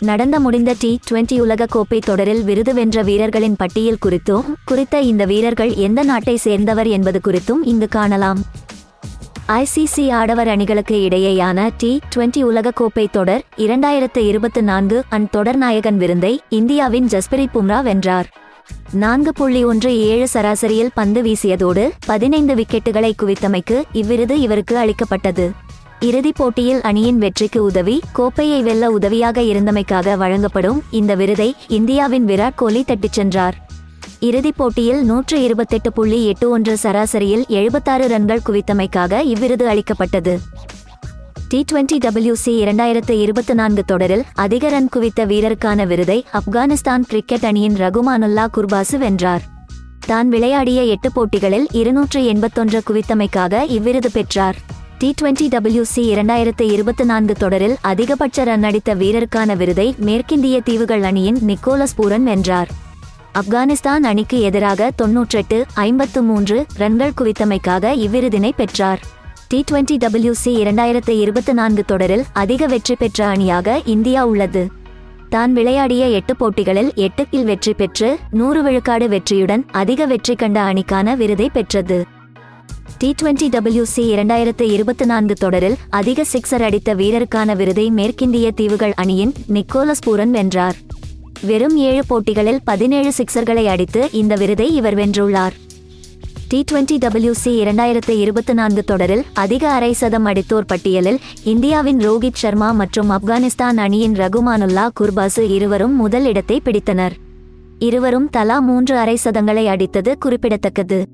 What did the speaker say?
நடந்த முடிந்த T twenty உலக கோப்பை தொடரில் விருது வென்ற வீரர்களின் பட்டியல் குறித்தும் குறித்த இந்த வீரர்கள் எந்த நாட்டை சேர்ந்தவர் என்பது குறித்தும் இங்கு காணலாம். ஐசிசி ஆடவர் அணிகளுக்கு இடையேயான டி டுவெண்டி உலகக்கோப்பை தொடர் இரண்டாயிரத்து இருபத்தி நான்கு அன் தொடர் நாயகன் விருந்தை இந்தியாவின் ஜஸ்பிரித் பும்ரா வென்றார். நான்கு புள்ளி ஒன்று ஏழு சராசரியில் பந்து வீசியதோடு பதினைந்து விக்கெட்டுகளை குவித்தமைக்கு இவ்விருது இவருக்கு அளிக்கப்பட்டது. இறுதிப் போட்டியில் அணியின் வெற்றிக்கு உதவி கோப்பையை வெல்ல உதவியாக இருந்தமைக்காக வழங்கப்படும் இந்த விருதை இந்தியாவின் விராட் கோலி தட்டிச் சென்றார். இறுதிப் போட்டியில் நூற்று இருபத்தெட்டு புள்ளி எட்டு ஒன்று சராசரியில் எழுபத்தாறு ரன்கள் குவித்தமைக்காக இவ்விருது அளிக்கப்பட்டது. டி டுவெண்டி டபிள்யூசி இரண்டாயிரத்து இருபத்தி நான்கு தொடரில் அதிக ரன் குவித்த வீரருக்கான விருதை ஆப்கானிஸ்தான் கிரிக்கெட் அணியின் ரகுமானுல்லா குர்பாசு வென்றார். தான் விளையாடிய எட்டு போட்டிகளில் இருநூற்று எண்பத்தொன்று குவித்தமைக்காக இவ்விருது பெற்றார். டி டுவெண்டி டபிள்யூசி இரண்டாயிரத்து இருபத்தி நான்கு தொடரில் அதிகபட்ச ரன் அடித்த வீரருக்கான விருதை மேற்கிந்திய தீவுகள் அணியின் நிக்கோலஸ் பூரன் வென்றார். ஆப்கானிஸ்தான் அணிக்கு எதிராக தொன்னூற்றெட்டு ஐம்பத்து மூன்று ரன்கள் குவித்தமைக்காக இவ்விருதினை பெற்றார். டி டுவெண்டி டபிள்யூசி இரண்டாயிரத்து இருபத்தி நான்கு தொடரில் அதிக வெற்றி பெற்ற அணியாக இந்தியா உள்ளது. தான் விளையாடிய எட்டு போட்டிகளில் எட்டுக்கில் வெற்றி பெற்று நூறு விழுக்காடு வெற்றியுடன் அதிக வெற்றி கண்ட அணிக்கான விருதை பெற்றது. டி டுவெண்டி டபிள்யூசி இரண்டாயிரத்து இருபத்தி நான்கு தொடரில் அதிக சிக்ஸர் அடித்த வீரருக்கான விருதை மேற்கிந்திய தீவுகள் அணியின் நிக்கோலஸ் பூரன் வென்றார். வெறும் ஏழு போட்டிகளில் பதினேழு சிக்ஸர்களை அடித்து இந்த விருதை இவர் வென்றுள்ளார். டி டுவெண்டி டபிள்யூசி இரண்டாயிரத்து இருபத்தி நான்கு தொடரில் அதிக அரை சதம் அடித்தோர் பட்டியலில் இந்தியாவின் ரோஹித் சர்மா மற்றும் ஆப்கானிஸ்தான் அணியின் ரகுமானுல்லா குர்பாசு இருவரும் முதல் இடத்தை பிடித்தனர். இருவரும் தலா மூன்று அரை சதங்களை அடித்தது குறிப்பிடத்தக்கது.